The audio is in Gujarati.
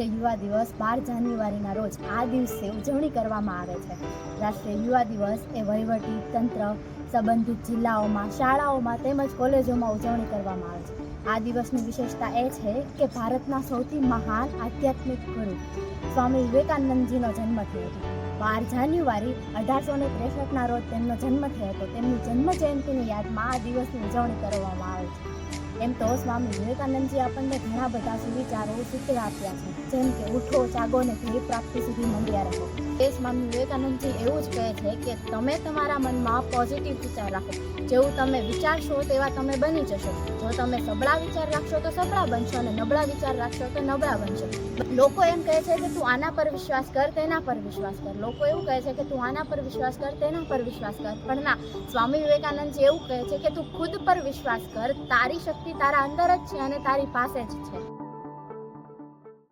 યુવા દિવસ બાર જાન્યુઆરીના રોજ આ દિવસે ઉજવણી કરવામાં આવે છે. રાષ્ટ્રીય યુવા દિવસ એ વહીવટી તંત્ર સંબંધિત જિલ્લાઓમાં, શાળાઓમાં તેમજ કોલેજોમાં ઉજવણી કરવામાં આવે છે. આ દિવસની વિશેષતા એ છે કે ભારતના સૌથી મહાન આધ્યાત્મિક ગુરુ સ્વામી વિવેકાનંદજીનો જન્મ થયો હતો. બાર જાન્યુઆરી અઢારસો ને ત્રેસઠના રોજ તેમનો જન્મ થયો હતો. તેમની જન્મ જયંતિની યાદમાં આ દિવસની ઉજવણી કરવામાં આવે છે. એમ તો સ્વામી વિવેકાનંદજી આપણને ઘણા બધા સુવિચારો સૂત્ર આપ્યા છે. જેમ કે ઉઠો, જાગો ને ધ્યેય પ્રાપ્તિ સુધી મંડ્યા રહો. એ સ્વામી વિવેકાનંદજી એવું જ કહે છે કે તમે તમારા મનમાં પોઝિટિવ વિચાર રાખો. જેવું તમે વિચારશો તેવા તમે બની જશો. જો તમે સબળા વિચાર રાખશો તો સબળા બનશો અને નબળા વિચાર રાખશો તો નબળા બનશો. લોકો એમ કહે છે કે તું આના પર વિશ્વાસ કર, તેના પર વિશ્વાસ કર. લોકો એવું કહે છે કે તું આના પર વિશ્વાસ કર, તેના પર વિશ્વાસ કર. પણ ના, સ્વામી વિવેકાનંદજી એવું કહે છે કે તું ખુદ પર વિશ્વાસ કર. તારી શક્તિ તારા અંદર જ છે અને તારી પાસે જ છે.